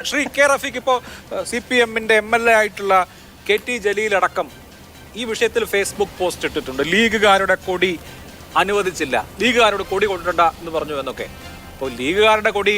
Shri K Rafeeq ഇപ്പോൾ C P എമ്മിന്റെ M L A ആയിട്ടുള്ള കെ ടി ജലീൽ അടക്കം ഈ വിഷയത്തിൽ ഫേസ്ബുക്ക് പോസ്റ്റ് ഇട്ടിട്ടുണ്ട്. ലീഗുകാരുടെ കൊടി അനുവദിച്ചില്ല. ലീഗുകാരോട് കൊടി കൊണ്ടുണ്ട എന്ന് പറഞ്ഞു എന്നൊക്കെ. അപ്പോൾ ലീഗുകാരുടെ കൊടി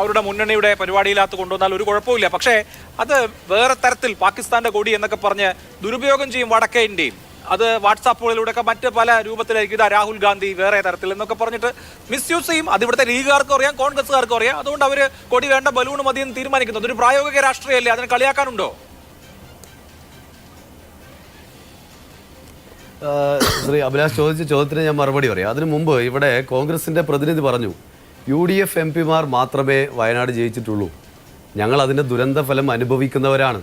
അവരുടെ മുന്നണിയുടെ പരിപാടിയിലകത്ത് കൊണ്ടുവന്നാൽ ഒരു കുഴപ്പമില്ല പക്ഷേ അത് വേറെ തരത്തിൽ പാകിസ്ഥാന്റെ കൊടി എന്നൊക്കെ പറഞ്ഞ് ദുരുപയോഗം ചെയ്യും വടക്കേ ഇന്ത്യയിൽ അത് വാട്സാപ്പുകളിലൂടെയൊക്കെ മറ്റ് പല രൂപത്തിലായിരിക്കും. ഇതാ രാഹുൽ ഗാന്ധി വേറെ തരത്തിൽ എന്നൊക്കെ പറഞ്ഞിട്ട് മിസ്യൂസ് ചെയ്യും. അത് ഇവിടുത്തെ ലീഗുകാർക്കും അറിയാം കോൺഗ്രസ്സുകാർക്കും അറിയാം. അതുകൊണ്ട് അവർ കൊടി വേണ്ട ബലൂൺ മതി എന്ന് തീരുമാനിക്കുന്നു. അതൊരു പ്രായോഗിക രാഷ്ട്രീയമല്ലേ? അതിനെ കളിയാക്കാനുണ്ടോ? ശ്രീ അഭിലാഷ് ചോദിച്ച ചോദ്യത്തിന് ഞാൻ മറുപടി പറയാം. അതിനു മുമ്പ് ഇവിടെ കോൺഗ്രസിന്റെ പ്രതിനിധി പറഞ്ഞു യു ഡി എഫ് എം പിമാർ മാത്രമേ വയനാട് ജയിച്ചിട്ടുള്ളൂ. ഞങ്ങൾ അതിന്റെ ദുരന്ത ഫലം അനുഭവിക്കുന്നവരാണ്.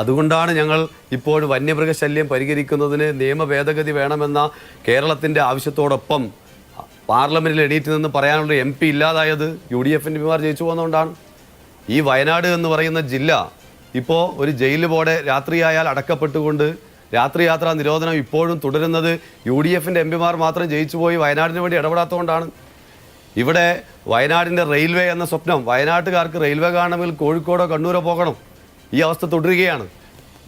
അതുകൊണ്ടാണ് ഞങ്ങൾ ഇപ്പോൾ വന്യമൃഗശല്യം പരിഹരിക്കുന്നതിന് നിയമ ഭേദഗതി വേണമെന്ന കേരളത്തിന്റെ ആവശ്യത്തോടൊപ്പം പാർലമെന്റിൽ എണീറ്റ് നിന്ന് പറയാനുള്ള എം പി ഇല്ലാതായത് യു ഡി എഫിന്റെ പിമാർ ജയിച്ചു പോകുന്നതുകൊണ്ടാണ്. ഈ വയനാട് എന്ന് പറയുന്ന ജില്ല ഇപ്പോൾ ഒരു ജയിൽ പോടെ രാത്രിയായാൽ അടക്കപ്പെട്ടുകൊണ്ട് രാത്രി യാത്രാ നിരോധനം ഇപ്പോഴും തുടരുന്നത് യു ഡി എഫിന്റെ എം പിമാർ മാത്രം ജയിച്ചു പോയി വയനാടിന് വേണ്ടി ഇടപെടാത്തതുകൊണ്ടാണ്. ഇവിടെ വയനാടിന്റെ റെയിൽവേ എന്ന സ്വപ്നം വയനാട്ടുകാർക്ക് റെയിൽവേ കാണണമെങ്കിൽ കോഴിക്കോടോ കണ്ണൂരോ പോകണം. ഈ അവസ്ഥ തുടരുകയാണ്.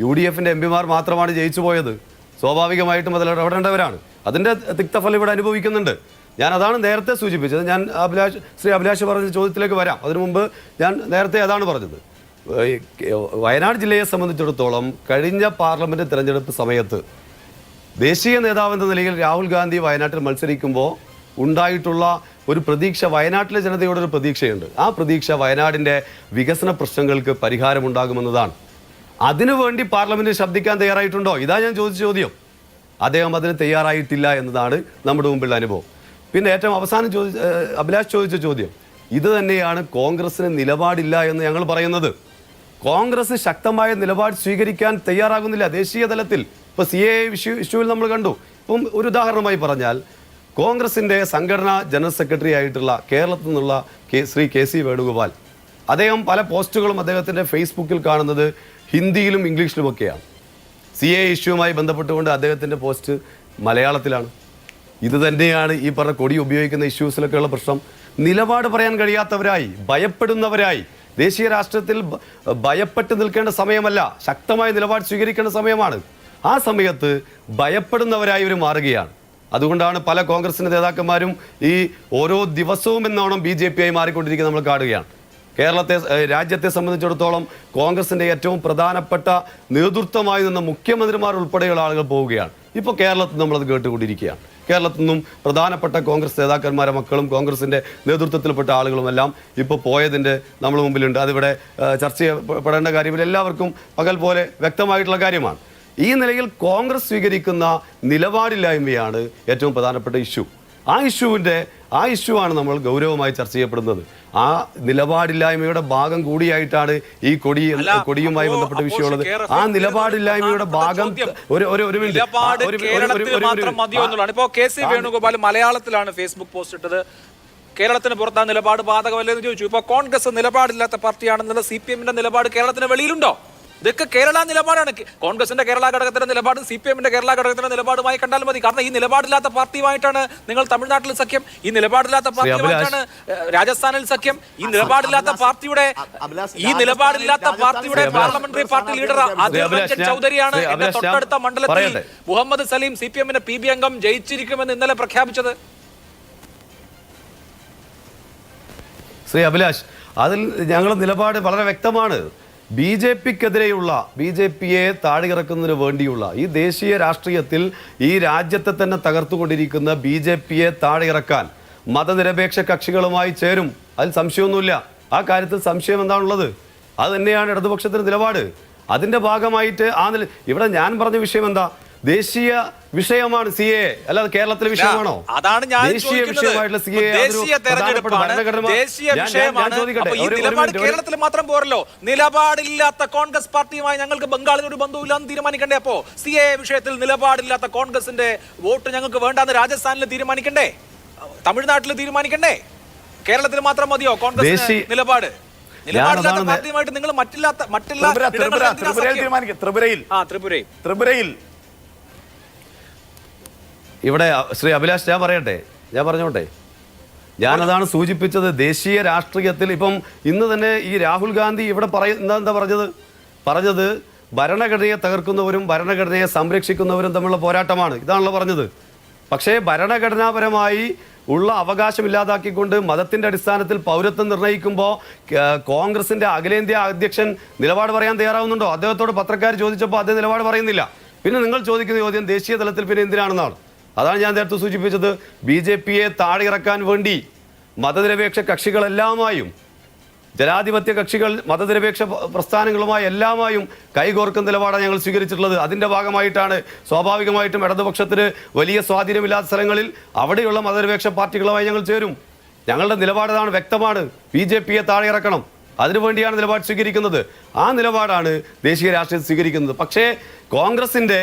യു ഡി എഫിന്റെ എം പിമാർ മാത്രമാണ് ജയിച്ചു പോയത്. സ്വാഭാവികമായിട്ടും അതിൽ ഇടപെടേണ്ടവരാണ്. അതിന്റെ തിക്തഫലം ഇവിടെ അനുഭവിക്കുന്നുണ്ട്. ഞാൻ അതാണ് നേരത്തെ സൂചിപ്പിച്ചത്. ഞാൻ അഭിലാഷ് ശ്രീ അഭിലാഷ് പറഞ്ഞ ചോദ്യത്തിലേക്ക് വരാം. അതിനു മുമ്പ് ഞാൻ നേരത്തെ അതാണ് പറഞ്ഞത്. വയനാട് ജില്ലയെ സംബന്ധിച്ചിടത്തോളം കഴിഞ്ഞ പാർലമെന്റ് തിരഞ്ഞെടുപ്പ് സമയത്ത് ദേശീയ നേതാവെന്ന നിലയിൽ രാഹുൽ ഗാന്ധി വയനാട്ടിൽ മത്സരിക്കുമ്പോൾ ഉണ്ടായിട്ടുള്ള ഒരു പ്രതീക്ഷ വയനാട്ടിലെ ജനതയോടൊരു പ്രതീക്ഷയുണ്ട്. ആ പ്രതീക്ഷ വയനാടിന്റെ വികസന പ്രശ്നങ്ങൾക്ക് പരിഹാരമുണ്ടാകുമെന്നതാണ്. അതിനുവേണ്ടി പാർലമെന്റിൽ ശബ്ദിക്കാൻ തയ്യാറായിട്ടുണ്ടോ? ഇതാ ഞാൻ ചോദിച്ച ചോദ്യം. അദ്ദേഹം അതിന് തയ്യാറായിട്ടില്ല എന്നതാണ് നമ്മുടെ മുമ്പിലുള്ള അനുഭവം. പിന്നെ ഏറ്റവും അവസാനം ചോദിച്ച അഭിലാഷ് ചോദിച്ച ചോദ്യം. ഇത് തന്നെയാണ് കോൺഗ്രസിന് നിലപാടില്ല എന്ന് ഞങ്ങൾ പറയുന്നത്. കോൺഗ്രസ് ശക്തമായ നിലപാട് സ്വീകരിക്കാൻ തയ്യാറാകുന്നില്ല. ദേശീയ തലത്തിൽ ഇപ്പോൾ സി എ ഇഷ്യൂ ഇഷ്യൂവിൽ നമ്മൾ കണ്ടു. ഇപ്പം ഒരു ഉദാഹരണമായി പറഞ്ഞാൽ കോൺഗ്രസിന്റെ സംഘടനാ ജനറൽ സെക്രട്ടറി ആയിട്ടുള്ള കേരളത്തിൽ നിന്നുള്ള K Shri K C Venugopal. അദ്ദേഹം പല പോസ്റ്റുകളും അദ്ദേഹത്തിന്റെ ഫേസ്ബുക്കിൽ കാണുന്നത് ഹിന്ദിയിലും ഇംഗ്ലീഷിലുമൊക്കെയാണ് സി എ ഇഷ്യൂവുമായി ബന്ധപ്പെട്ടുകൊണ്ട് അദ്ദേഹത്തിന്റെ പോസ്റ്റ് മലയാളത്തിലാണ്. ഇത് തന്നെയാണ് ഈ പറഞ്ഞ കൊടി ഉപയോഗിക്കുന്ന ഇഷ്യൂസിലൊക്കെയുള്ള പ്രശ്നം. നിലപാട് പറയാൻ കഴിയാത്തവരായി ഭയപ്പെടുന്നവരായി ദേശീയ രാഷ്ട്രീയത്തിൽ ഭയപ്പെട്ട് നിൽക്കേണ്ട സമയമല്ല ശക്തമായ നിലപാട് സ്വീകരിക്കേണ്ട സമയമാണ്. ആ സമയത്ത് ഭയപ്പെടുന്നവരായി ഇവർ മാറുകയാണ്. അതുകൊണ്ടാണ് പല കോൺഗ്രസിന്റെ നേതാക്കന്മാരും ഈ ഓരോ ദിവസവും എന്നോണം ബി ജെ പി ആയി മാറിക്കൊണ്ടിരിക്കുന്നത് നമ്മൾ കാണുകയാണ്. കേരളത്തെ രാജ്യത്തെ സംബന്ധിച്ചിടത്തോളം കോൺഗ്രസിന്റെ ഏറ്റവും പ്രധാനപ്പെട്ട നേതൃത്വമായി നിന്ന മുഖ്യമന്ത്രിമാർ ഉൾപ്പെടെയുള്ള ആളുകൾ പോവുകയാണ്. ഇപ്പോൾ കേരളത്തിൽ നമ്മളത് കേട്ടുകൊണ്ടിരിക്കുകയാണ്. കേരളത്തിൽ നിന്നും പ്രധാനപ്പെട്ട കോൺഗ്രസ് നേതാക്കന്മാരെ മക്കളും കോൺഗ്രസിന്റെ നേതൃത്വത്തിൽപ്പെട്ട ആളുകളുമെല്ലാം ഇപ്പോൾ പോയതിന്റെ നമ്മൾ മുമ്പിലുണ്ട്. അതിവിടെ ചർച്ച ചെയ്യപ്പെടേണ്ട കാര്യമില്ല എല്ലാവർക്കും പകൽ പോലെ വ്യക്തമായിട്ടുള്ള കാര്യമാണ്. ഈ നിലയിൽ കോൺഗ്രസ് സ്വീകരിക്കുന്ന നിലപാടില്ലായ്മയാണ് ഏറ്റവും പ്രധാനപ്പെട്ട ഇഷ്യൂ ആ ഇഷ്യൂവിന്റെ ആ ഇഷ്യൂ ആണ് നമ്മൾ ഗൗരവമായി ചർച്ച ചെയ്യപ്പെടുന്നത് ആ നിലപാടില്ലായ്മയുടെ ഭാഗം കൂടിയായിട്ടാണ് ഈ കൊടി കൊടിയുമായി ബന്ധപ്പെട്ട വിഷയമുള്ളത് ആ നിലപാടില്ലായ്മയുടെ ഭാഗം ഒരു ഒരു ഒരു മിനിറ്റ് ഇപ്പോ കെ സി വേണുഗോപാൽ മലയാളത്തിലാണ് ഫേസ്ബുക്ക് പോസ്റ്റ് ഇട്ടത് കേരളത്തിന് പുറത്താ നിലപാട് ബാധകമല്ലേ എന്ന് ചോദിച്ചു ഇപ്പൊ കോൺഗ്രസ് നിലപാടില്ലാത്ത പാർട്ടിയാണെന്നുള്ള സി പി എമ്മിന്റെ നിലപാട് കേരളത്തിന് വെളിയിലുണ്ടോ ഇതൊക്കെ കേരള നിലപാടാണ്. കോൺഗ്രസിന്റെ കേരള ഘടകത്തിന്റെ നിലപാടും സി പി എമ്മിന്റെ കേരള ഘടകത്തിന്റെ നിലപാടുമായി കണ്ടാൽ മതി. കാരണം ഈ നിലപാടില്ലാത്ത പാർട്ടിയുമായിട്ടാണ് നിങ്ങൾ തമിഴ്നാട്ടിൽ സഖ്യം. ഈ നിലപാടില്ലാത്ത പാർട്ടിയുമായിട്ടാണ് രാജസ്ഥാനിൽ സഖ്യം. ഈ നിലപാടില്ലാത്ത പാർട്ടിയുടെ ഈ നിലപാടില്ലാത്ത പാർട്ടിയുടെ parliamentary party leader Adil Ranjan ചൗധരിയാണ് എന്റെ തൊട്ടടുത്ത മണ്ഡലത്തിൽ മുഹമ്മദ് സലീം സി പി എമ്മിന്റെ പി ബി അംഗം ജയിച്ചിരിക്കുമെന്ന് ഇന്നലെ പ്രഖ്യാപിച്ചത്. ശ്രീ അഭിലാഷ് അതിൽ ഞങ്ങളുടെ നിലപാട് വളരെ വ്യക്തമാണ്. ബി ജെ പിക്കെതിരെയുള്ള ബി ജെ പിയെ താഴെയിറക്കുന്നതിന് വേണ്ടിയുള്ള ഈ ദേശീയ രാഷ്ട്രീയത്തിൽ ഈ രാജ്യത്തെ തന്നെ തകർത്തുകൊണ്ടിരിക്കുന്ന ബി ജെ പിയെ താഴെയിറക്കാൻ മതനിരപേക്ഷ കക്ഷികളുമായി ചേരും. അതിൽ സംശയമൊന്നുമില്ല. ആ കാര്യത്തിൽ സംശയം എന്താണുള്ളത്? അത് തന്നെയാണ് ഇടതുപക്ഷത്തിന്റെ നിലപാട്. അതിന്റെ ഭാഗമായിട്ട് ആ ഇവിടെ ഞാൻ പറഞ്ഞ വിഷയം എന്താ? ദേശീയ വിഷയമാണ് സി എ. അല്ലാതെ കേരളത്തിലെ വിഷയമാണോ? അതാണ് ഞാൻ ദേശീയ. വിഷയമായിട്ടുള്ള സി എ ദേശീയ തെരഞ്ഞെടുപ്പാണ്. ദേശീയ വിഷയമാണ്. ഈ നിലപാട് കേരളത്തിൽ മാത്രം പോരല്ലോ. നിലപാടില്ലാത്ത കോൺഗ്രസ് പാർട്ടിയുമായി ഞങ്ങൾക്ക് ബംഗാളിൽ ഒരു ബന്ധവുമില്ലാന്ന് തീരുമാനിക്കണ്ടേ അപ്പോ? സി എ വിഷയത്തിൽ നിലപാടില്ലാത്ത കോൺഗ്രസിന്റെ വോട്ട് ഞങ്ങൾക്ക് വേണ്ടാന്ന് രാജസ്ഥാനിൽ തീരുമാനിക്കണ്ടേ? തമിഴ്നാട്ടിൽ തീരുമാനിക്കണ്ടേ? കേരളത്തിൽ മാത്രം മതിയോ കോൺഗ്രസ് നിലപാട്? നിലപാടില്ലാത്ത പാർട്ടിയുമായിട്ട് നിങ്ങൾ മറ്റില്ലാത്ത എന്തിനാ ത്രിപുരയിൽ. ത്രിപുരയിൽ ഇവിടെ ശ്രീ അഭിലാഷ് ഞാൻ പറയട്ടെ? ഞാൻ പറഞ്ഞോട്ടെ? ഞാനതാണ് സൂചിപ്പിച്ചത് ദേശീയ രാഷ്ട്രീയത്തിൽ. ഇപ്പം ഇന്ന് തന്നെ ഈ രാഹുൽ ഗാന്ധി ഇവിടെ പറയുന്ന എന്താ പറഞ്ഞത്? പറഞ്ഞത് ഭരണഘടനയെ തകർക്കുന്നവരും ഭരണഘടനയെ സംരക്ഷിക്കുന്നവരും തമ്മിലുള്ള പോരാട്ടമാണ്. ഇതാണല്ലോ പറഞ്ഞത്. പക്ഷേ ഭരണഘടനാപരമായി ഉള്ള അവകാശം ഇല്ലാതാക്കിക്കൊണ്ട് മതത്തിന്റെ അടിസ്ഥാനത്തിൽ പൗരത്വം നിർണയിക്കുമ്പോൾ കോൺഗ്രസിന്റെ അഖിലേന്ത്യാ അധ്യക്ഷൻ നിലപാട് പറയാൻ തയ്യാറാവുന്നുണ്ടോ? അദ്ദേഹത്തോട് പത്രക്കാർ ചോദിച്ചപ്പോൾ അദ്ദേഹം നിലപാട് പറയുന്നില്ല. പിന്നെ നിങ്ങൾ ചോദിക്കുന്ന ചോദ്യം ദേശീയ തലത്തിൽ പിന്നെ എന്തിനാണെന്നാണ്. അതാണ് ഞാൻ നേരത്തെ സൂചിപ്പിച്ചത്. ബി ജെ പിയെ താഴെയിറക്കാൻ വേണ്ടി മതനിരപേക്ഷ കക്ഷികളെല്ലാമായും ജനാധിപത്യ കക്ഷികൾ മതനിരപേക്ഷ പ്രസ്ഥാനങ്ങളുമായി എല്ലാമായും കൈകോർക്കുന്ന നിലപാടാണ് ഞങ്ങൾ സ്വീകരിച്ചിട്ടുള്ളത്. അതിന്റെ ഭാഗമായിട്ടാണ് സ്വാഭാവികമായിട്ടും ഇടതുപക്ഷത്തിന് വലിയ സ്വാധീനമില്ലാത്ത സ്ഥലങ്ങളിൽ അവിടെയുള്ള മതനിരപേക്ഷ പാർട്ടികളുമായി ഞങ്ങൾ ചേരും. ഞങ്ങളുടെ നിലപാടാണ് വ്യക്തമാണ്. ബി ജെ പിയെ താഴെയിറക്കണം അതിനുവേണ്ടിയാണ് നിലപാട് സ്വീകരിക്കുന്നത്. ആ നിലപാടാണ് ദേശീയ രാഷ്ട്രീയത്തിൽ സ്വീകരിക്കുന്നത്. പക്ഷേ കോൺഗ്രസിന്റെ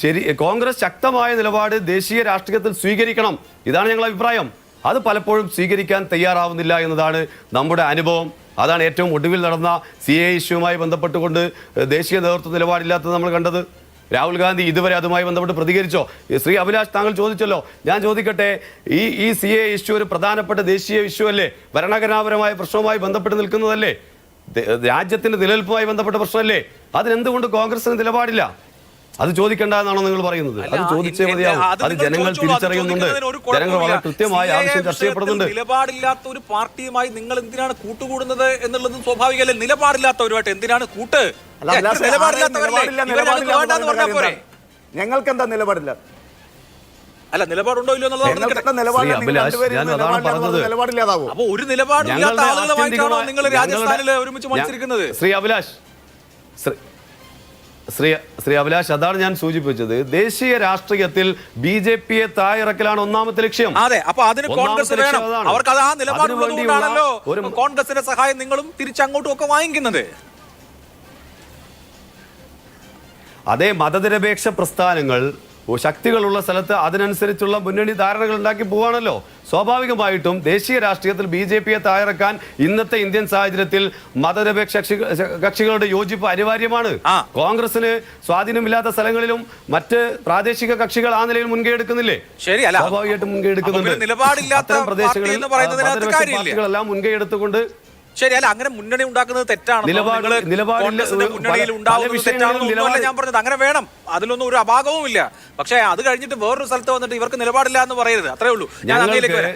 ശരി കോൺഗ്രസ് ശക്തമായ നിലപാട് ദേശീയ രാഷ്ട്രീയത്തിൽ സ്വീകരിക്കണം. ഇതാണ് ഞങ്ങളുടെ അഭിപ്രായം. അത് പലപ്പോഴും സ്വീകരിക്കാൻ തയ്യാറാവുന്നില്ല എന്നതാണ് നമ്മുടെ അനുഭവം. അതാണ് ഏറ്റവും ഒടുവിൽ നടന്ന സി എ ഇഷ്യൂവുമായി ബന്ധപ്പെട്ടുകൊണ്ട് ദേശീയ നേതൃത്വ നിലപാടില്ലാത്തത് നമ്മൾ കണ്ടത്. രാഹുൽ ഗാന്ധി ഇതുവരെ അതുമായി ബന്ധപ്പെട്ട് പ്രതികരിച്ചോ? ശ്രീ അഭിലാഷ് താങ്കൾ ചോദിച്ചല്ലോ. ഞാൻ ചോദിക്കട്ടെ ഈ ഈ സി എ ഇഷ്യൂ ഒരു പ്രധാനപ്പെട്ട ദേശീയ ഇഷ്യൂ അല്ലേ? ഭരണഘടനാപരമായ പ്രശ്നവുമായി ബന്ധപ്പെട്ട് നിൽക്കുന്നതല്ലേ? രാജ്യത്തിന്റെ നിലനിൽപ്പുമായി ബന്ധപ്പെട്ട പ്രശ്നമല്ലേ? അതിനെന്തുകൊണ്ട് കോൺഗ്രസിന് നിലപാടില്ല? അത് ചോദിക്കേണ്ട എന്നാണോ നിങ്ങൾ പറയുന്നത്? അത് ചോദിച്ചേ മതിയാവും. അത് അത് നിങ്ങൾ ജനങ്ങൾ തിരിച്ചറിയുന്നുണ്ട്. ഒരു ജനങ്ങൾ വളരെ കൃത്യമായി ആവശ്യം ചർച്ച ചെയ്യപ്പെടുന്നുണ്ട്. നിലപാടില്ലാത്ത ഒരു പാർട്ടിയുമായി നിങ്ങൾ എന്തിനാണ് കൂട്ടുകൂടുന്നത് എന്നുള്ളത് സ്വാഭാവികമല്ലേ? നിലപാടില്ലാത്തവരുമായിട്ട് എന്തിനാണ് കൂട്ട്? ഞങ്ങൾക്ക് എന്താ? നിലപാടില്ല? അല്ല നിലപാടുണ്ടോ ഇല്ലയോ എന്നുള്ളത് അപ്പൊ ഒരു നിലപാടില്ലാത്ത ആളുകളുമായിട്ടാണോ നിങ്ങൾ രാജസ്ഥാനിൽ ഞങ്ങളുടെ- ഒരുമിച്ച് ഞാൻ- മത്സരിക്കുന്നത്? ശ്രീ അഭിലാഷ് ശ്രീ- ശ്രീ അഭിലാഷ് അതാണ് ഞാൻ സൂചിപ്പിച്ചത്. ദേശീയ രാഷ്ട്രീയത്തിൽ ബി ജെ പിയെ തായിറക്കലാണ് ഒന്നാമത്തെ ലക്ഷ്യം. അതെ അപ്പൊ അതിന് കോൺഗ്രസ് വേണം. അവർക്ക് അത് ആ നിലപാടുള്ളത് അതിനുവേണ്ടിയുള്ള കോൺഗ്രസിന്റെ സഹായം നിങ്ങളും തിരിച്ചങ്ങോട്ടും ഒക്കെ വാങ്ങിക്കുന്നത്. അതേ മതനിരപേക്ഷ പ്രസ്ഥാനങ്ങൾ ശക്തികളുള്ള സ്ഥലത്ത് അതിനനുസരിച്ചുള്ള മുന്നണി ധാരണകൾ ഉണ്ടാക്കി പോവാണല്ലോ സ്വാഭാവികമായിട്ടും ദേശീയ രാഷ്ട്രീയത്തിൽ ബി ജെ പിയെ താഴെക്കാൻ ഇന്നത്തെ ഇന്ത്യൻ സാഹചര്യത്തിൽ മതനിരപേക്ഷ കക്ഷികളുടെ യോജിപ്പ് അനിവാര്യമാണ്. കോൺഗ്രസിന് സ്വാധീനമില്ലാത്ത സ്ഥലങ്ങളിലും മറ്റ് പ്രാദേശിക കക്ഷികൾ ആ നിലയിൽ മുൻകൈ എടുക്കുന്നില്ലേ. സ്വാഭാവികമായിട്ടും മുൻകൈ എടുക്കുന്നുണ്ട് അത്തരം പ്രദേശങ്ങളിൽ മതനിരപേക്ഷ. പാർട്ടികളെല്ലാം മുൻകൈ എടുത്തുകൊണ്ട് ശരി അല്ല അങ്ങനെ മുന്നണി ഉണ്ടാക്കുന്നത് തെറ്റാണ് മുന്നണിയിൽ ഉണ്ടാവുന്നത് ഞാൻ പറഞ്ഞത്. അങ്ങനെ വേണം. അതിലൊന്നും ഒരു അഭാഗവും ഇല്ല പക്ഷേ അത് കഴിഞ്ഞിട്ട് വേറൊരു സ്ഥലത്ത് വന്നിട്ട് ഇവർക്ക് നിലപാടില്ല എന്ന് പറയരുത്. അത്രേ ഉള്ളൂ. ഞാൻ അങ്ങനെ വരാം.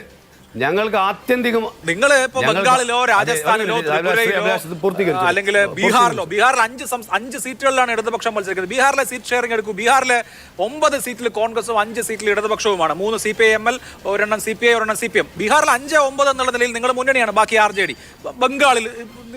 ഞങ്ങൾക്ക് ആത്യന്തികം നിങ്ങൾ ഇപ്പൊ ബംഗാളിലോ രാജസ്ഥാനിലോ ത്രിപുരയിലോ പൂർത്തീകരിച്ചു. അല്ലെങ്കിൽ ബീഹാറിലോ ബീഹാറിൽ അഞ്ച് അഞ്ച് സീറ്റുകളിലാണ് ഇടതുപക്ഷം മത്സരിക്കുന്നത്. ബീഹാറിലെ സീറ്റ് ഷെയറിംഗ് എടുക്കും. ബീഹാറിലെ ഒമ്പത് സീറ്റിൽ കോൺഗ്രസും അഞ്ച് സീറ്റിൽ ഇടതുപക്ഷവുമാണ്. മൂന്ന് C P I M L ഒരെണ്ണം സി പി ഐ ഒരെണ്ണം സി പി എം. ബീഹാറിൽ അഞ്ച് ഒമ്പത് എന്നുള്ള നിലയിൽ നിങ്ങൾ മുന്നണിയാണ് ബാക്കി ആർ ജെ ഡി. ബംഗാളിൽ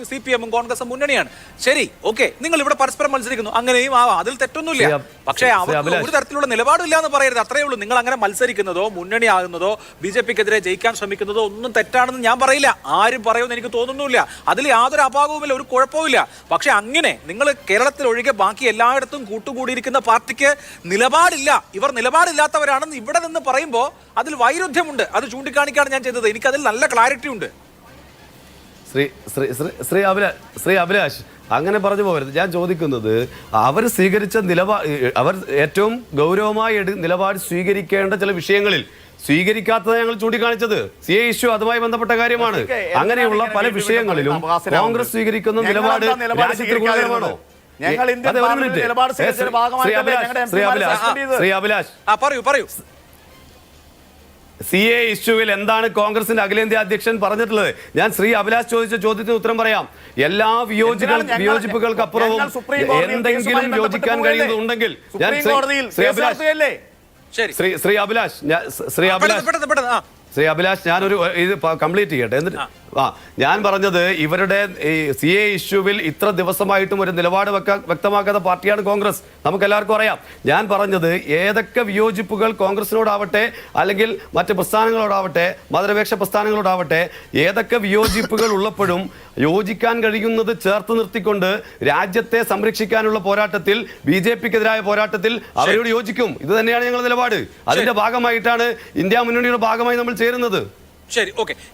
സി പി എമ്മും കോൺഗ്രസും മുന്നണിയാണ്. ശരി ഓക്കെ. നിങ്ങൾ ഇവിടെ പരസ്പരം മത്സരിക്കുന്നു. അങ്ങനെയും ആവാം. അതിൽ തെറ്റൊന്നുമില്ല. പക്ഷേ അവർക്ക് ഒരു തരത്തിലുള്ള നിലപാടില്ല എന്ന് പറയരുത്. അത്രേ ഉള്ളൂ. നിങ്ങൾ അങ്ങനെ മത്സരിക്കുന്നതോ മുന്നണി ആകുന്നതോ ബി ജെ പിക്കെതിരെ ജയിക്കാൻ ശ്രമിക്കുന്നതോ ഒന്നും തെറ്റാണെന്ന് ഞാൻ പറയില്ല. ആരും പറയുമെന്ന് എനിക്ക് തോന്നുന്നുമില്ല. അതിൽ യാതൊരു അപാകവുമില്ല ഒരു കുഴപ്പവുമില്ല. പക്ഷെ അങ്ങനെ നിങ്ങൾ കേരളത്തിൽ ഒഴികെ ബാക്കി എല്ലായിടത്തും കൂട്ടുകൂടിയിരിക്കുന്ന പാർട്ടിക്ക് നിലപാടില്ല. ഇവർ നിലപാടില്ലാത്തവരാണെന്ന് ഇവിടെ നിന്ന് പറയുമ്പോൾ അതിൽ വൈരുദ്ധ്യമുണ്ട്. അത് ചൂണ്ടിക്കാണിക്കാണ് ഞാൻ ചെയ്തത്. എനിക്കതിൽ നല്ല ക്ലാരിറ്റി ഉണ്ട്. ശ്രീ ശ്രീ ശ്രീ ശ്രീ അഭിലാഷ് ശ്രീ അഭിലാഷ് അങ്ങനെ പറഞ്ഞു പോകരുത്. ഞാൻ ചോദിക്കുന്നത് അവർ സ്വീകരിച്ച നിലപാട് അവർ ഏറ്റവും ഗൗരവമായി എടു നിലപാട് സ്വീകരിക്കേണ്ട ചില വിഷയങ്ങളിൽ സ്വീകരിക്കാത്തത് ഞങ്ങൾ ചൂണ്ടിക്കാണിച്ചത്. സി എ ഇഷ്യൂ അതുമായി ബന്ധപ്പെട്ട കാര്യമാണ്. അങ്ങനെയുള്ള പല വിഷയങ്ങളിലും കോൺഗ്രസ് സ്വീകരിക്കുന്ന ഞങ്ങൾ നിലപാട് രാജ്യത്തിന് ഗുണകരമാണോ ഞങ്ങൾ ഇന്ത്യൻ ശ്രീ- ഭാഗമായിട്ടല്ലേ അഭിലാഷ് ഞങ്ങളുടെ ശ്രീ അഭിലാഷ് ശ്രീ അഭിലാഷ്. ആ പറയൂ പറയൂ. സി എ ഇഷ്യൂവിൽ എന്താണ് കോൺഗ്രസിന്റെ അഖിലേന്ത്യാ അധ്യക്ഷൻ പറഞ്ഞിട്ടുള്ളത്? ഞാൻ ശ്രീ അഭിലാഷ് ചോദിച്ച ചോദ്യത്തിന് ഉത്തരം പറയാം. എല്ലാ വിയോജികൾ വിയോജിപ്പുകൾക്ക് കോടതിയിൽ എന്തെങ്കിലും യോജിക്കാൻ കഴിയുന്നുണ്ടെങ്കിൽ ഞാൻ ശ്രീ- കോടതിയിൽ ശ്രീ കേസ് അഭിലാഷ് ശരി. അഭിലാഷ് ശ്രീ അഭിലാഷ് ശ്രീ അഭിലാഷ് ഞാനൊരു ഇത് കംപ്ലീറ്റ് ചെയ്യട്ടെ. എന്നിട്ട് ആ. ഞാൻ പറഞ്ഞത് ഇവരുടെ ഈ സി എ ഇഷ്യൂവിൽ ഇത്ര ദിവസമായിട്ടും ഒരു നിലപാട് വെക്കാൻ വ്യക്തമാക്കാത്ത പാർട്ടിയാണ് കോൺഗ്രസ്. നമുക്ക് എല്ലാവർക്കും അറിയാം. ഞാൻ പറഞ്ഞത് ഏതൊക്കെ വിയോജിപ്പുകൾ കോൺഗ്രസിനോടാവട്ടെ അല്ലെങ്കിൽ മറ്റ് പ്രസ്ഥാനങ്ങളോടാവട്ടെ മതനിരപേക്ഷ പ്രസ്ഥാനങ്ങളോടാവട്ടെ ഏതൊക്കെ വിയോജിപ്പുകൾ ഉള്ളപ്പോഴും യോജിക്കാൻ കഴിയുന്നത് ചേർത്ത് നിർത്തിക്കൊണ്ട് രാജ്യത്തെ സംരക്ഷിക്കാനുള്ള പോരാട്ടത്തിൽ ബി ജെ പിക്കെതിരായ പോരാട്ടത്തിൽ അവരോട് യോജിക്കും. ഇത് തന്നെയാണ് ഞങ്ങളുടെ നിലപാട്. അതിന്റെ ഭാഗമായിട്ടാണ് ഇന്ത്യ മുന്നണിയുടെ ഭാഗമായി നമ്മൾ ചേരുന്നത്. ശരി ഓക്കെ.